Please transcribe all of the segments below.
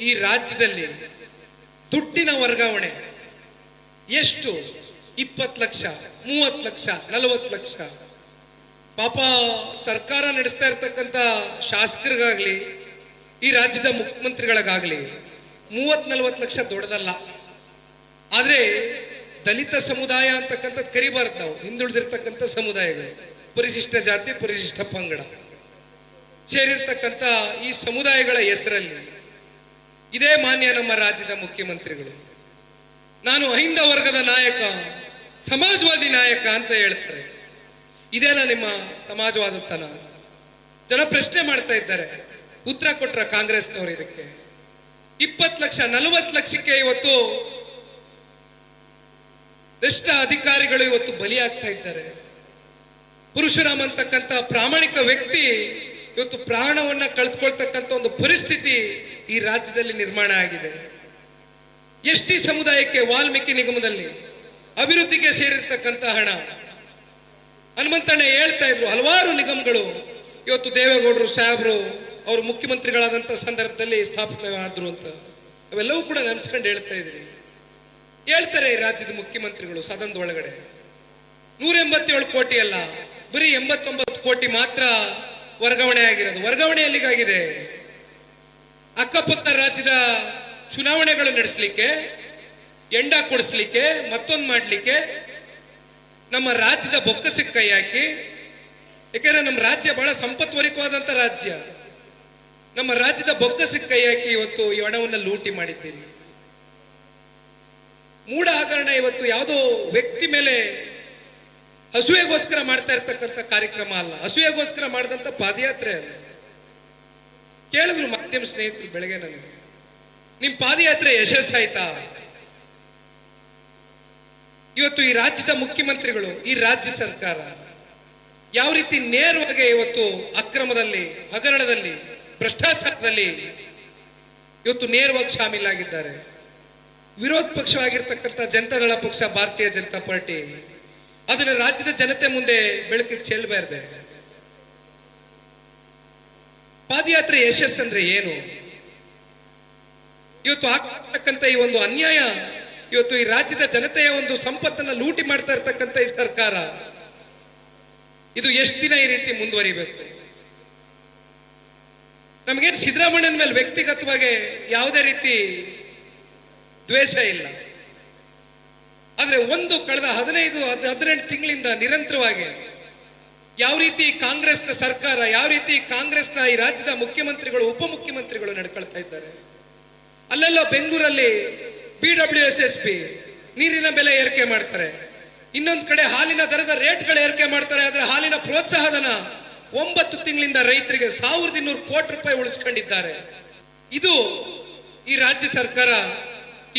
ಈ ರಾಜ್ಯದಲ್ಲಿ ದುಡ್ಡಿನ ವರ್ಗಾವಣೆ ಎಷ್ಟು? ಇಪ್ಪತ್ತು ಲಕ್ಷ, ಮೂವತ್ತು ಲಕ್ಷ, ನಲವತ್ತು ಲಕ್ಷ. ಪಾಪ ಸರ್ಕಾರ ನಡೆಸ್ತಾ ಇರ್ತಕ್ಕಂಥ ಶಾಸಕರಿಗಾಗ್ಲಿ, ಈ ರಾಜ್ಯದ ಮುಖ್ಯಮಂತ್ರಿಗಳಿಗಾಗ್ಲಿ ಮೂವತ್ ನಲವತ್ತು ಲಕ್ಷ ದೊಡ್ಡದಲ್ಲ. ಆದ್ರೆ ದಲಿತ ಸಮುದಾಯ ಅಂತಕ್ಕಂಥದ್ದು ಕರಿಬಾರ್ದು ನಾವು. ಹಿಂದುಳಿದಿರ್ತಕ್ಕಂಥ ಸಮುದಾಯಗಳು, ಪರಿಶಿಷ್ಟ ಜಾತಿ, ಪರಿಶಿಷ್ಟ ಪಂಗಡ. ಸೇರಿರ್ತಕ್ಕಂಥ ಈ ಸಮುದಾಯಗಳ ಹೆಸರಲ್ಲಿ ಇದೇ ಮಾನ್ಯ ನಮ್ಮ ರಾಜ್ಯದ ಮುಖ್ಯಮಂತ್ರಿಗಳು. ನಾನು ಅಹಿಂದ ವರ್ಗದ ನಾಯಕ, ಸಮಾಜವಾದಿ ನಾಯಕ ಅಂತ ಹೇಳ್ತಾರೆ. ಇದೇನ ನಿಮ್ಮ ಸಮಾಜವಾದತನ. ಜನ ಪ್ರಶ್ನೆ ಮಾಡ್ತಾ ಇದ್ದಾರೆ. ಉತ್ತರ ಕೊಟ್ರ ಕಾಂಗ್ರೆಸ್ನವರು ಇದಕ್ಕೆ. ಇಪ್ಪತ್ತು ಲಕ್ಷ, ನಲವತ್ತು ಲಕ್ಷಕ್ಕೆ ಇವತ್ತು ಎಷ್ಟ ಅಧಿಕಾರಿಗಳು ಇವತ್ತು ಬಲಿಯಾಗ್ತಾ ಇದ್ದಾರೆ. ಪುರುಷರಾಮ್ ಅಂತಕ್ಕಂಥ ಪ್ರಾಮಾಣಿಕ ವ್ಯಕ್ತಿ ಇವತ್ತು ಪ್ರಾಣವನ್ನ ಕಳೆದುಕೊಳ್ತಕ್ಕಂಥ ಒಂದು ಪರಿಸ್ಥಿತಿ ಈ ರಾಜ್ಯದಲ್ಲಿ ನಿರ್ಮಾಣ ಆಗಿದೆ. ಎಸ್ ಟಿ ಸಮುದಾಯಕ್ಕೆ ವಾಲ್ಮೀಕಿ ನಿಗಮದಲ್ಲಿ ಅಭಿವೃದ್ಧಿಗೆ ಸೇರಿರ್ತಕ್ಕಂಥ ಹಣ. ಹನುಮಂತಣ್ಣ ಹೇಳ್ತಾ ಇದ್ರು ಹಲವಾರು ನಿಗಮಗಳು. ಇವತ್ತು ದೇವೇಗೌಡರು, ಸಾಹೇಬರು, ಅವರು ಮುಖ್ಯಮಂತ್ರಿಗಳಾದಂಥ ಸಂದರ್ಭದಲ್ಲಿ ಸ್ಥಾಪನೆ ಮಾಡಿದ್ರು ಅಂತ. ಅವೆಲ್ಲವೂ ಕೂಡ ನೆನೆಸ್ಕೊಂಡು ಹೇಳ್ತಾ ಇದ್ರಿ ಹೇಳ್ತಾರೆ ಈ ರಾಜ್ಯದ ಮುಖ್ಯಮಂತ್ರಿಗಳು ಸದನದ ಒಳಗಡೆ. ನೂರ ಎಂಬತ್ತೇಳು ಕೋಟಿ ಅಲ್ಲ, ಬರೀ ಎಂಬತ್ತೊಂಬತ್ತು ಕೋಟಿ ಮಾತ್ರ ವರ್ಗಾವಣೆ ಆಗಿರೋದು. ವರ್ಗಾವಣೆ ಎಲ್ಲಿಗಾಗಿದೆ ಅಕ್ಕಪಕ್ಕ ರಾಜ್ಯದ ಚುನಾವಣೆಗಳು ನಡೆಸಲಿಕ್ಕೆ, ಎಂಡ ಕೊಡಿಸ್ಲಿಕ್ಕೆ, ಮತ್ತೊಂದು ಮಾಡಲಿಕ್ಕೆ ನಮ್ಮ ರಾಜ್ಯದ ಬೊಕ್ಕಸಕ್ಕೆ ಕೈ ಹಾಕಿ. ಯಾಕಂದ್ರೆ ನಮ್ಮ ರಾಜ್ಯ ಬಹಳ ಸಂಪತ್ವರಿತವಾದಂತ ರಾಜ್ಯ. ನಮ್ಮ ರಾಜ್ಯದ ಬೊಕ್ಕಸಕ್ಕೆ ಕೈ ಹಾಕಿ ಇವತ್ತು ಈ ಹಣವನ್ನ ಲೂಟಿ ಮಾಡಿದ್ದೀರಿ. ಮೂಢ ಹಗರಣ ಇವತ್ತು ಯಾವುದೋ ವ್ಯಕ್ತಿ ಮೇಲೆ ಹಸುವೆಗೋಸ್ಕರ ಮಾಡ್ತಾ ಇರ್ತಕ್ಕಂಥ ಕಾರ್ಯಕ್ರಮ ಅಲ್ಲ. ಹಸುವೆಗೋಸ್ಕರ ಮಾಡಿದಂತ ಪಾದಯಾತ್ರೆ ಅಲ್ಲ. ಕೇಳಿದ್ರು ಮಾಧ್ಯಮ ಸ್ನೇಹಿತರು ಬೆಳಗ್ಗೆ ನನಗೆ, ನಿಮ್ ಪಾದಯಾತ್ರೆ ಯಶಸ್ಸಾಯ್ತಾ ಇವತ್ತು ಈ ರಾಜ್ಯದ ಮುಖ್ಯಮಂತ್ರಿಗಳು, ಈ ರಾಜ್ಯ ಸರ್ಕಾರ ಯಾವ ರೀತಿ ನೇರವಾಗಿ ಇವತ್ತು ಅಕ್ರಮದಲ್ಲಿ, ಹಗರಣದಲ್ಲಿ, ಭ್ರಷ್ಟಾಚಾರದಲ್ಲಿ ಇವತ್ತು ನೇರವಾಗಿ ಶಾಮೀಲಾಗಿದ್ದಾರೆ. ವಿರೋಧ ಪಕ್ಷವಾಗಿರ್ತಕ್ಕಂಥ ಜನತಾದಳ ಪಕ್ಷ, ಭಾರತೀಯ ಜನತಾ ಪಾರ್ಟಿ, ಅದನ್ನ ರಾಜ್ಯದ ಜನತೆ ಮುಂದೆ ಬೆಳಕಿಗೆ ಚೆಲ್ಲಬಾರ್ದೆ ಪಾದಯಾತ್ರೆ ಯಶಸ್ ಅಂದ್ರೆ ಏನು? ಇವತ್ತು ಆಗ್ತಕ್ಕಂಥ ಈ ಒಂದು ಅನ್ಯಾಯ, ಇವತ್ತು ಈ ರಾಜ್ಯದ ಜನತೆಯ ಒಂದು ಸಂಪತ್ತನ್ನ ಲೂಟಿ ಮಾಡ್ತಾ ಇರ್ತಕ್ಕಂತ ಈ ಸರ್ಕಾರ, ಇದು ಎಷ್ಟು ದಿನ ಈ ರೀತಿ ಮುಂದುವರಿಬೇಕು? ನಮಗೇನು ಸಿದ್ದರಾಮಯ್ಯನ ಮೇಲೆ ವ್ಯಕ್ತಿಗತವಾಗಿ ಯಾವುದೇ ರೀತಿ ದ್ವೇಷ ಇಲ್ಲ. ಆದ್ರೆ ಒಂದು ಕಳೆದ ಹದಿನೈದು ಹದ್- ಹದಿನೆಂಟು ತಿಂಗಳಿಂದ ನಿರಂತರವಾಗಿ ಯಾವ ರೀತಿ ಕಾಂಗ್ರೆಸ್ನ ಸರ್ಕಾರ, ಯಾವ ರೀತಿ ಕಾಂಗ್ರೆಸ್ನ ಈ ರಾಜ್ಯದ ಮುಖ್ಯಮಂತ್ರಿಗಳು, ಉಪಮುಖ್ಯಮಂತ್ರಿಗಳು ನಡ್ಕೊಳ್ತಾ ಇದ್ದಾರೆ? ಅಲ್ಲೆಲ್ಲ ಬೆಂಗಳೂರಲ್ಲಿ P W S S P ನೀರಿನ ಬೆಲೆ ಏರಿಕೆ ಮಾಡ್ತಾರೆ. ಇನ್ನೊಂದ್ ಕಡೆ ಹಾಲಿನ ದರದ ರೇಟ್ಗಳು ಏರಿಕೆ ಮಾಡ್ತಾರೆ, ಆದ್ರೆ ಹಾಲಿನ ಪ್ರೋತ್ಸಾಹಧನ ಒಂಬತ್ತು ತಿಂಗಳಿಂದ ರೈತರಿಗೆ ಸಾವಿರದ ಇನ್ನೂರು ಕೋಟಿ ರೂಪಾಯಿ ಉಳಿಸ್ಕೊಂಡಿದ್ದಾರೆ. ಇದು ಈ ರಾಜ್ಯ ಸರ್ಕಾರ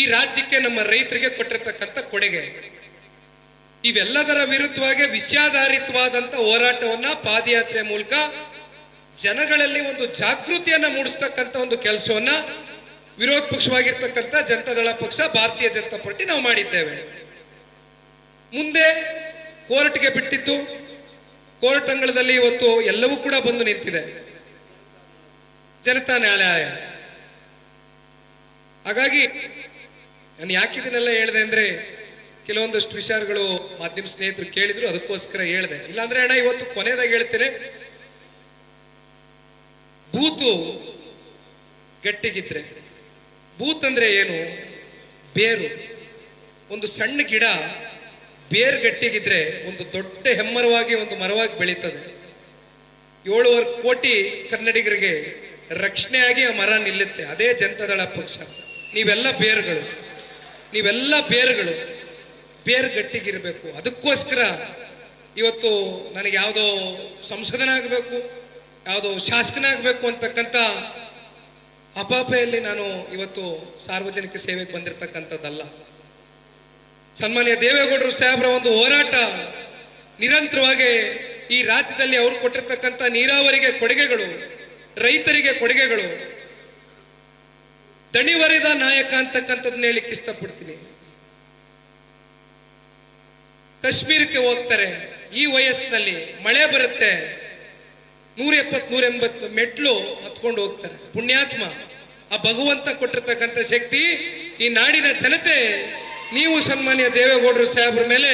ಈ ರಾಜ್ಯಕ್ಕೆ ನಮ್ಮ ರೈತರಿಗೆ ಕೊಟ್ಟಿರ್ತಕ್ಕಂಥ ಕೊಡುಗೆ. ಇವೆಲ್ಲದರ ವಿರುದ್ಧವಾಗಿ ವಿಷಯಾಧಾರಿತವಾದಂತ ಹೋರಾಟವನ್ನ ಪಾದಯಾತ್ರೆ ಮೂಲಕ ಜನಗಳಲ್ಲಿ ಒಂದು ಜಾಗೃತಿಯನ್ನ ಮೂಡಿಸ್ತಕ್ಕಂಥ ಒಂದು ಕೆಲಸವನ್ನ ವಿರೋಧ ಪಕ್ಷವಾಗಿರ್ತಕ್ಕಂಥ ಜನತಾದಳ ಪಕ್ಷ, ಭಾರತೀಯ ಜನತಾ ಪಾರ್ಟಿ ನಾವು ಮಾಡಿದ್ದೇವೆ. ಮುಂದೆ ಕೋರ್ಟ್ಗೆ ಬಿಟ್ಟಿತ್ತು ಕೋರ್ಟ್ ಅಂಗಳದಲ್ಲಿ ಇವತ್ತು ಎಲ್ಲವೂ ಕೂಡ ಬಂದು ನಿಂತಿದೆ. ಜನತಾ ನ್ಯಾಯಾಲಯ. ಹಾಗಾಗಿ ನಾನು ಯಾಕೆ ಇದನ್ನೆಲ್ಲ ಹೇಳಿದೆ ಅಂದ್ರೆ ಕೆಲವೊಂದಷ್ಟು ವಿಚಾರಗಳು ಮಾಧ್ಯಮ ಸ್ನೇಹಿತರು ಕೇಳಿದ್ರು, ಅದಕ್ಕೋಸ್ಕರ ಹೇಳಿದೆ. ಇಲ್ಲಾಂದ್ರೆ ಅಣ್ಣ, ಇವತ್ತು ಕೊನೆಯದಾಗಿ ಹೇಳ್ತೇನೆ. ಬೂತು ಗಟ್ಟಿಗಿದ್ರೆ. ಬೂತ್ ಅಂದ್ರೆ ಏನು? ಬೇರು. ಒಂದು ಸಣ್ಣ ಗಿಡ ಬೇರ್ ಗಟ್ಟಿಗಿದ್ರೆ ಒಂದು ದೊಡ್ಡ ಹೆಮ್ಮರವಾಗಿ, ಒಂದು ಮರವಾಗಿ ಬೆಳೀತದೆ. ಏಳುವರೆ ಕೋಟಿ ಕನ್ನಡಿಗರಿಗೆ ರಕ್ಷಣೆಯಾಗಿ ಆ ಮರ ನಿಲ್ಲುತ್ತೆ. ಅದೇ ಜನತಾದಳ ಪಕ್ಷ. ನೀವೆಲ್ಲ ಬೇರುಗಳು. ನೀವೆಲ್ಲ ಬೇರುಗಳು. ಬೇರು ಗಟ್ಟಿಗಿರಬೇಕು ಅದಕ್ಕೋಸ್ಕರ ಇವತ್ತು ನನಗೆ ಯಾವುದೋ ಸಂಸದನಾಗಬೇಕು, ಯಾವುದೋ ಶಾಸಕನಾಗಬೇಕು ಅಂತಕ್ಕಂಥ ಅಪಾಪೆಯಲ್ಲಿ ನಾನು ಇವತ್ತು ಸಾರ್ವಜನಿಕ ಸೇವೆಗೆ ಬಂದಿರತಕ್ಕಂಥದ್ದಲ್ಲ. ಸನ್ಮಾನ್ಯ ದೇವೇಗೌಡರು ಸಾಹೇಬರ, ಒಂದು ಹೋರಾಟ ನಿರಂತರವಾಗಿ ಈ ರಾಜ್ಯದಲ್ಲಿ ಅವರು ಕೊಟ್ಟಿರ್ತಕ್ಕಂಥ ನೀರಾವರಿಗೆ ಕೊಡುಗೆಗಳು, ರೈತರಿಗೆ ಕೊಡುಗೆಗಳು, ದಣಿವರಿದ ನಾಯಕ ಅಂತಕ್ಕಂಥದ್ದನ್ನ ಹೇಳಿಕ್ಕೆ ಇಷ್ಟಪಡ್ತೀನಿ. ಕಾಶ್ಮೀರಕ್ಕೆ ಹೋಗ್ತಾರೆ. ಈ ವಯಸ್ಸಿನಲ್ಲಿ ಮಳೆ ಬರುತ್ತೆ. ನೂರ ಎಪ್ಪತ್ ನೂರ ಎಂಬತ್ತು ಮೆಟ್ಲು ಹತ್ಕೊಂಡು ಹೋಗ್ತಾರೆ. ಪುಣ್ಯಾತ್ಮ, ಆ ಭಗವಂತ ಕೊಟ್ಟಿರ್ತಕ್ಕಂಥ ಶಕ್ತಿ ಈ ನಾಡಿನ ಜನತೆ, ನೀವು ಸನ್ಮಾನ್ಯ ದೇವೇಗೌಡರು ಸಾಹೇಬ್ರ ಮೇಲೆ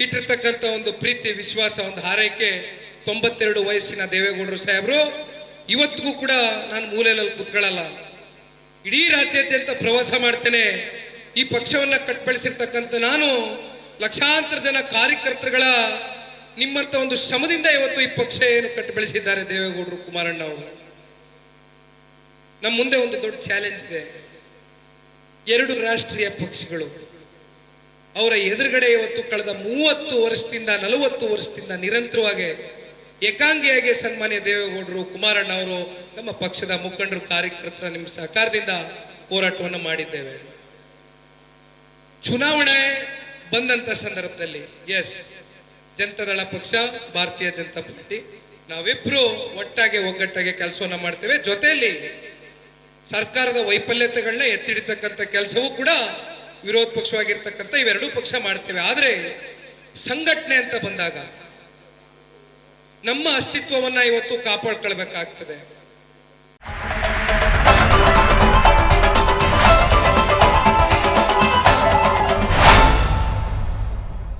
ಇಟ್ಟಿರ್ತಕ್ಕಂಥ ಒಂದು ಪ್ರೀತಿ, ವಿಶ್ವಾಸ, ಒಂದು ಹಾರೈಕೆ ತೊಂಬತ್ತೆರಡು ವಯಸ್ಸಿನ ದೇವೇಗೌಡರು ಸಾಹೇಬರು. ಇವತ್ತಿಗೂ ಕೂಡ ನಾನು ಮೂಲೆಯಲ್ಲಿ ಕೂತ್ಕೊಳ್ಳಲ್ಲ. ಇಡೀ ರಾಜ್ಯಾದ್ಯಂತ ಪ್ರವಾಸ ಮಾಡ್ತೇನೆ. ಈ ಪಕ್ಷವನ್ನ ಕಟ್ಬಳಿಸಿರ್ತಕ್ಕಂಥ ನಾನು ಲಕ್ಷಾಂತರ ಜನ ಕಾರ್ಯಕರ್ತರುಗಳ ನಿಮ್ಮಂತ ಒಂದು ಶ್ರಮದಿಂದ ಇವತ್ತು ಈ ಪಕ್ಷ ಏನು ಕಟ್ಟಿ ಬೆಳೆಸಿದ್ದಾರೆ ದೇವೇಗೌಡರು ಕುಮಾರಣ್ಣ ಅವರು. ನಮ್ಮ ಮುಂದೆ ಒಂದು ದೊಡ್ಡ ಚಾಲೆಂಜ್ ಇದೆ. ಎರಡು ರಾಷ್ಟ್ರೀಯ ಪಕ್ಷಗಳು. ಅವರ ಎದುರುಗಡೆ ಇವತ್ತು ಕಳೆದ ಮೂವತ್ತು ವರ್ಷದಿಂದ, ನಲವತ್ತು ವರ್ಷದಿಂದ ನಿರಂತರವಾಗಿ ಏಕಾಂಗಿಯಾಗಿ ಸನ್ಮಾನ್ಯ ದೇವೇಗೌಡರು ಕುಮಾರಣ್ಣ ಅವರು ನಮ್ಮ ಪಕ್ಷದ ಮುಖಂಡರು, ಕಾರ್ಯಕರ್ತರ ನಿಮ್ಮ ಸಹಕಾರದಿಂದ ಹೋರಾಟವನ್ನು ಮಾಡಿದ್ದೇವೆ. ಚುನಾವಣೆ ಬಂದಂತ ಸಂದರ್ಭದಲ್ಲಿ ಎಸ್ ಜನತಾದಳ ಪಕ್ಷ, ಭಾರತೀಯ ಜನತಾ ಪಾರ್ಟಿ, ನಾವಿಬ್ರು ಒಟ್ಟಾಗಿ ಒಗ್ಗಟ್ಟಾಗಿ ಕೆಲಸವನ್ನ ಮಾಡ್ತೇವೆ. ಜೊತೆಯಲ್ಲಿ ಸರ್ಕಾರದ ವೈಫಲ್ಯತೆಗಳನ್ನ ಎತ್ತಿಡಿತಕ್ಕಂಥ ಕೆಲಸವೂ ಕೂಡ ವಿರೋಧ ಪಕ್ಷವಾಗಿರ್ತಕ್ಕಂಥ ಇವೆರಡೂ ಪಕ್ಷ ಮಾಡ್ತೇವೆ. ಆದರೆ ಸಂಘಟನೆ ಅಂತ ಬಂದಾಗ ನಮ್ಮ ಅಸ್ತಿತ್ವವನ್ನ ಇವತ್ತು ಕಾಪಾಡ್ಕೊಳ್ಬೇಕಾಗ್ತದೆ.